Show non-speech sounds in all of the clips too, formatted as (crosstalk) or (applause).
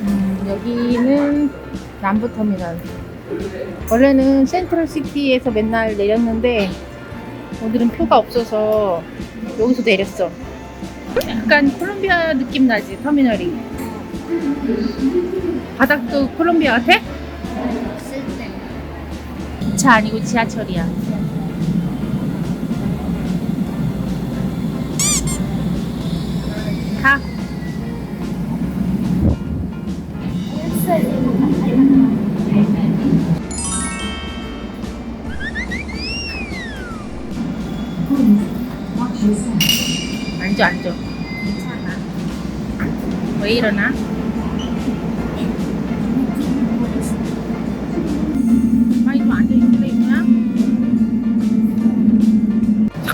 음, 여기는 남부터미널. 원래는 센트럴시티에서 맨날 내렸는데 오늘은 표가 없어서 여기서 내렸어. 약간 콜롬비아 느낌 나지 터미널이. 바닥도 콜롬비아 같아? 기차 아니고 지하철이야. 가.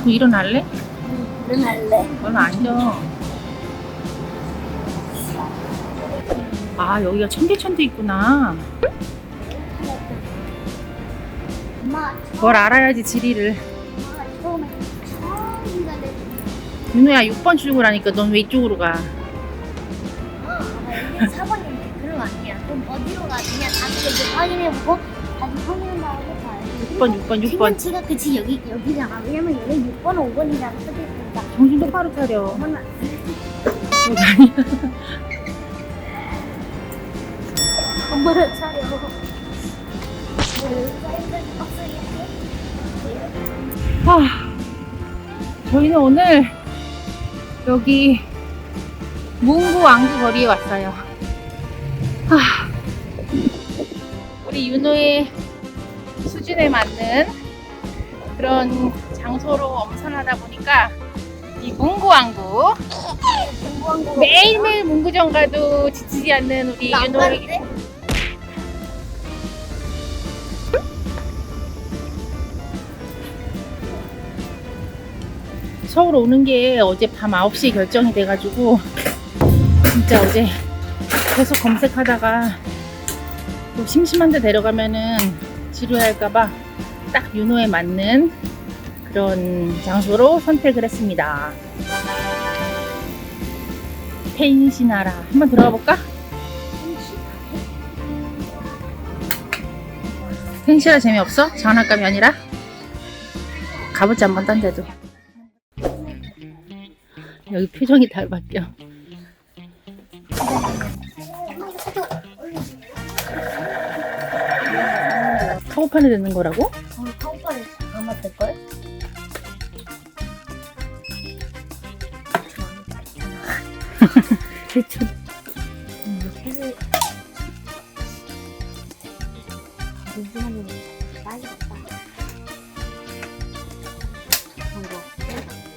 자꾸 일어날래? 응, 할래. 얼른 앉아. 아 여기가 천개천대 있구나. 엄마, 뭘 알아야지 지리를. 엄마가 처음에 처음 가는 윤호야 6번 출구라니까 넌 왜 이쪽으로 가? 어, 여기 4번인데 그럼 아니야. 그럼 어디로 가? 그냥 다시 이제 확인해보고 6번 6번 6번. 피번치가 그치 여기 여기잖아. 왜냐면 여기 6번 5번이라고 써있으니까. 정신 똑바로 차려. 엄마는 여기 아니야. 엄마를 차려. 아, 저희는 오늘 여기 문구 왕구 거리에 왔어요. 아, 우리 윤호의 수준에 맞는 그런 장소로 엄선하다 보니까 이 문구 왕구 공부한 거 매일매일 문구점 가도 지치지 않는 우리 안 윤호의 가는데? 서울 오는 게 어제 밤 9시에 결정이 돼가지고 진짜 어제 계속 검색하다가 또 심심한 데 데려가면은 지루할까봐 딱 윤호에 맞는 그런 장소로 선택을 했습니다. 펜시나라 한번 들어가 볼까? 펜시나라 재미없어? 장난감이 아니라? 가보자 한번 딴 데도 여기 표정이 다 바뀌어 카고판에 되는 거라고? 어,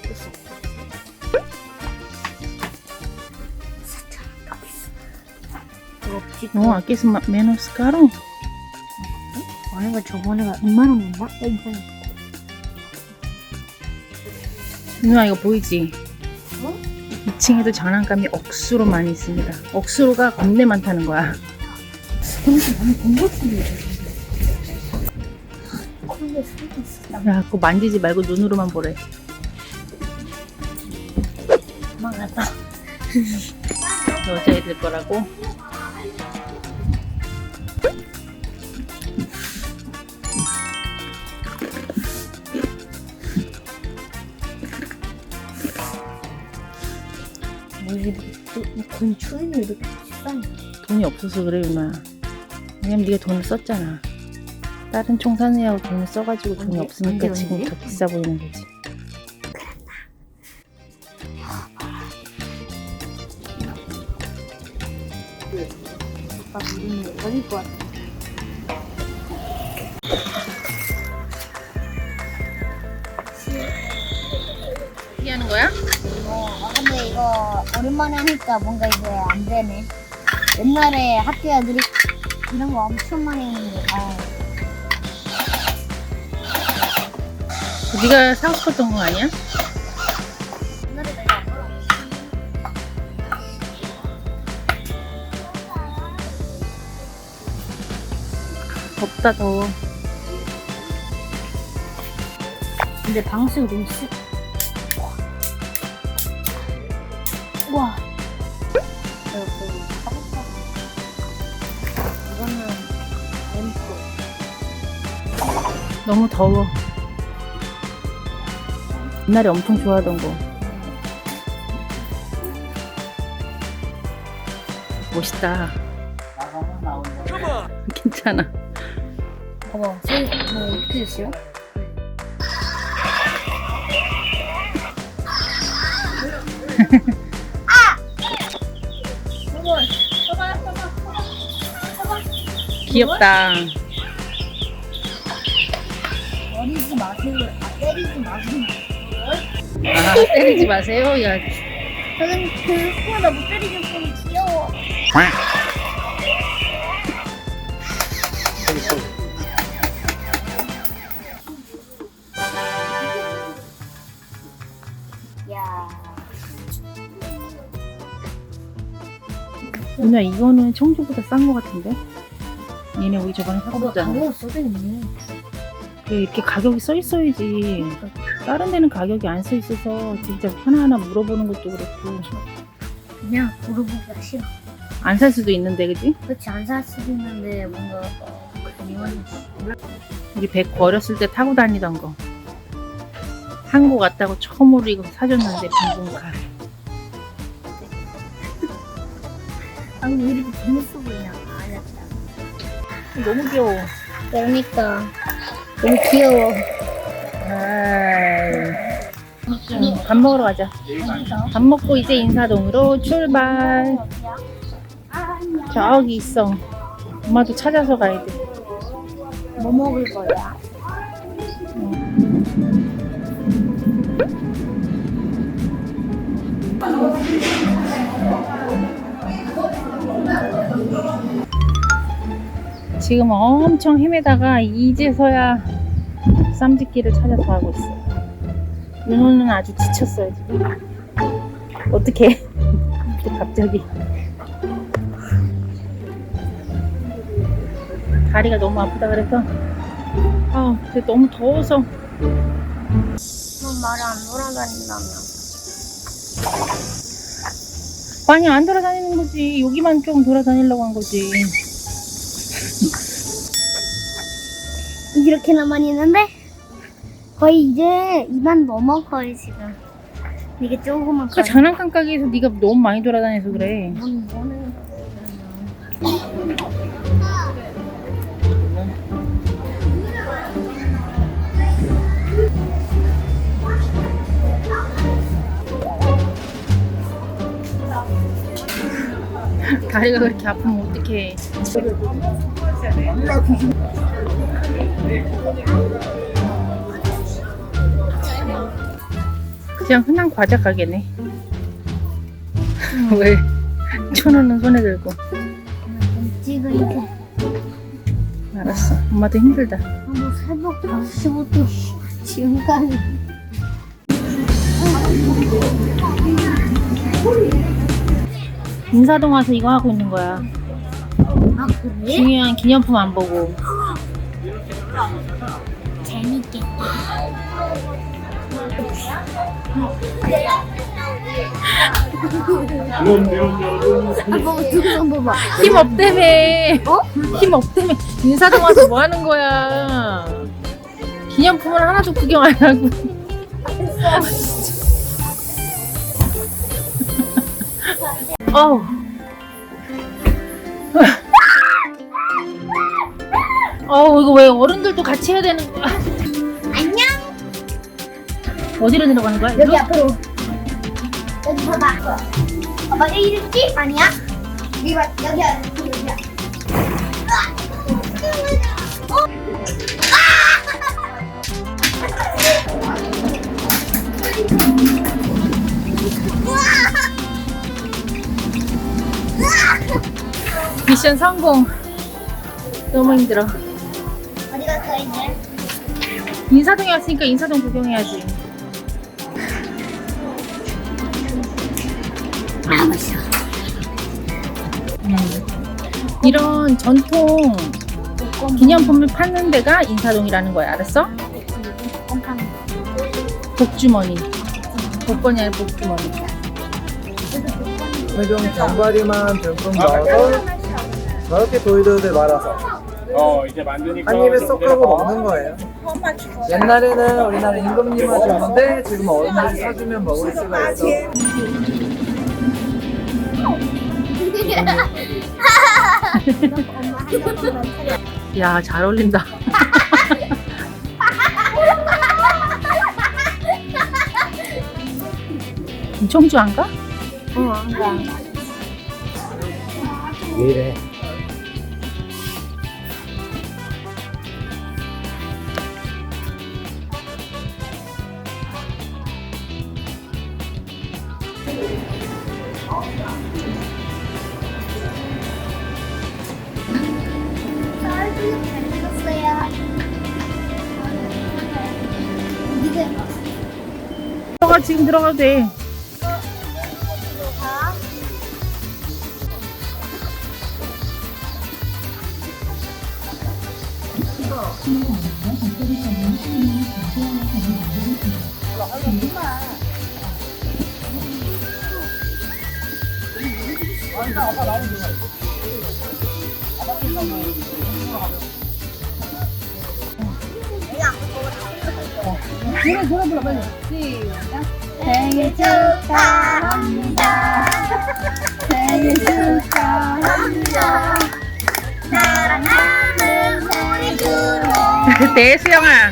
됐어. 사천 이거 집 No, aquí es ma- menos caro. 아니가 저번에가 2만 원인가? 야 이거 누나 이거 보이지? 어? 2층에도 장난감이 억수로 많이 있습니다. 억수로가 겁내 많다는 거야. 같은데. 야, 그거 만지지 말고 눈으로만 보래. 망했다. 여자애들 거라고. 뭐 이렇게 건축이 이렇게 비싸네. 돈이 없어서 그래, 누나. 왜냐면 네가 돈을 썼잖아. 다른 총사내하고 돈을 써가지고 돈이 언제? 없으니까 언제, 지금 언제? 더 비싸 보이는 거지. 오빠 우리는 어릴 것 같아. 이거 오랜만에 하니까 뭔가 이게 안 되네. 옛날에 학교 애들이 이런 거 엄청 많이 했는데, 아, 네가 사고 싶었던 거 아니야? 옛날에 내가 안 몰라. 덥다, 더워. 근데 방수가 너무 세. 이거는 엠프. 너무 더워. 옛날에 엄청 좋아하던 거. 멋있다. (laughs) 괜찮아. 봐봐, 뭐 어떻게 됐어요? (laughs) 귀엽다. 버리지 마세요. 아, 때리지 마세요. 아, 때리지 마세요. 야, 저는 그 코나 못 때리는 폼이 귀여워. 야, 누나 이거는 청주보다 싼 거 같은데? 얘네 우리 저번에 봐봐, 사봤잖아. 가격 써있네. 그 이렇게 가격이 써 있어야지. 다른 데는 가격이 안 써 있어서 진짜 하나하나 물어보는 것도 그렇고 그냥 물어보기가 싫어. 안 살 수도 있는데 그지? 그렇지 안 살 수도 있는데 뭔가 어, 이건 우리 백 어렸을 때 타고 다니던 거. 한국 왔다고 처음으로 이거 사줬는데 빈공카. 아니 왜 이렇게 재밌어 보이냐? 너무 귀여워. 그러니까 너무 귀여워. 아이. 음, 밥 먹으러 가자. 밥 먹고 이제 인사동으로 출발. 저기 있어. 엄마도 찾아서 가야 돼. 뭐 먹을 거야? 지금 엄청 헤매다가 이제서야 쌈짓기를 찾아서 가고 있어. 윤호는 아주 지쳤어요 지금. 어떻게? (laughs) 갑자기 다리가 너무 아프다 그래서 아 근데 너무 더워서 너 말이 안 돌아다닌다며. 많이 안 돌아다니는 거지 여기만 좀 돌아다니려고 한 거지 이렇게나 많이 있는데 거의 이제 2만 넘어 거의 지금. 이게 조금만 그 장난감 가게에서 네가 너무 많이 돌아다녀서 그래. 뭔 뭐는 (laughs) 다리가 그렇게 아프면 어떡해 그냥 흔한 과자 가게네. (laughs) 왜? 천 원은 손에 들고. 지금 이렇게 알았어. 엄마도 힘들다. 뭐 새벽 5시부터 지금까지 인사동 와서 이거 하고 있는 거야. 아 그래? 중요한 기념품 안 보고 재밌겠다. 아빠 두손 봐봐. 힘 없다며 어? 힘 없다며 인사동 와서 뭐 하는 거야 기념품을 하나도 구경 안 하고 어우 어우 이거 왜 어른들도 같이 해야 되는 거야 안녕. 어디로 내려가는 거야? 여기 이리로? 앞으로. 여기 봐봐. 봐봐 여기 이렇게 아니야? 여기 봐 여기야 여기야. 미션 성공 너무 힘들어 인사동에 왔으니까 인사동 구경해야지 아 맛있어. 음. 이런 전통 기념품을 파는 데가 인사동이라는 거야 알았어? 복주머니 복권이 아니라 복주머니 그좀 견과류만 듬뿍 넣어서 저렇게 돌돌돌 말아서 어 이제 만드니까 한 입에 좀쏙 하고 어, 먹는 거예요. 옛날에는 우리나라 임금님만 줬는데 지금 어른들이 사주면 먹을 수가 있어. (laughs) 야, 잘 어울린다. (laughs) 청주 안 가? 어, 안 가. 왜 이래? 들어가, 지금 들어가도 돼. 어디로 가? 생일 축하합니다. 생일 축하합니다. 사랑하는 우리 주모. 네, 수영아.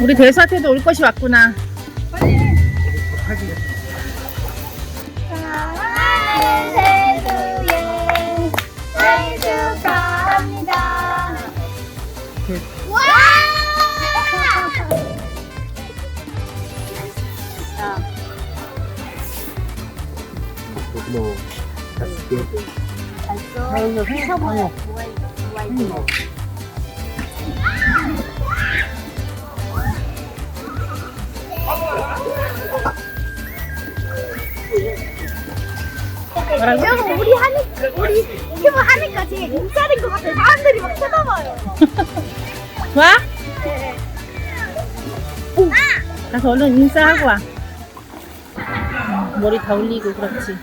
우리 대사한테도 올 것이 왔구나. 사랑 뭐라고? 여러분 우리 하니 우리 유튜브 하니까 되게 인싸된 것 같아요. 사람들이 막 쳐다봐요. (laughs) 좋아? 가서 얼른 인사하고 와. 음, 머리 다 올리고 그렇지.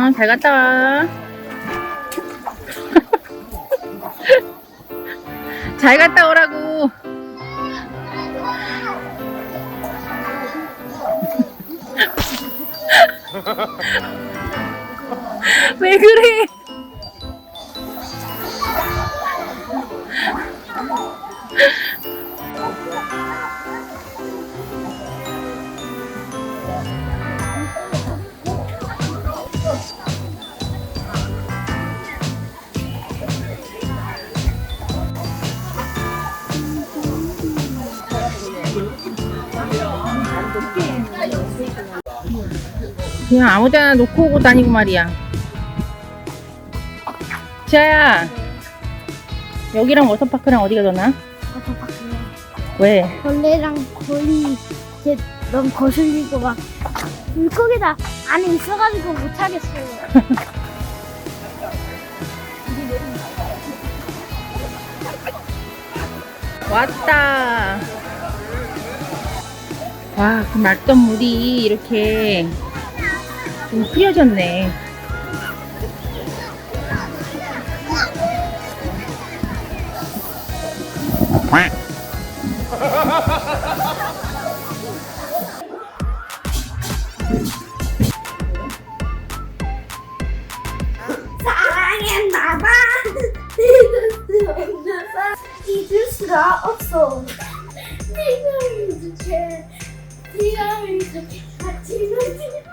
응, 잘 갔다 와. (laughs) 잘 갔다 오라고. (laughs) 왜 그래? 그냥 아무 데나 놓고 오고 다니고 말이야. 지아야, 여기랑 워터파크랑 어디가 더 나아? 왜? 벌레랑 거리 이제 너무 거슬리고 막 물고기다 안에 있어가지고 못 하겠어요. (laughs) 왔다. 와, 그 맑던 물이 이렇게 좀 흐려졌네. 사랑했나봐. 잊을 수가 없어. 네가 잊을게 Yeah, I'm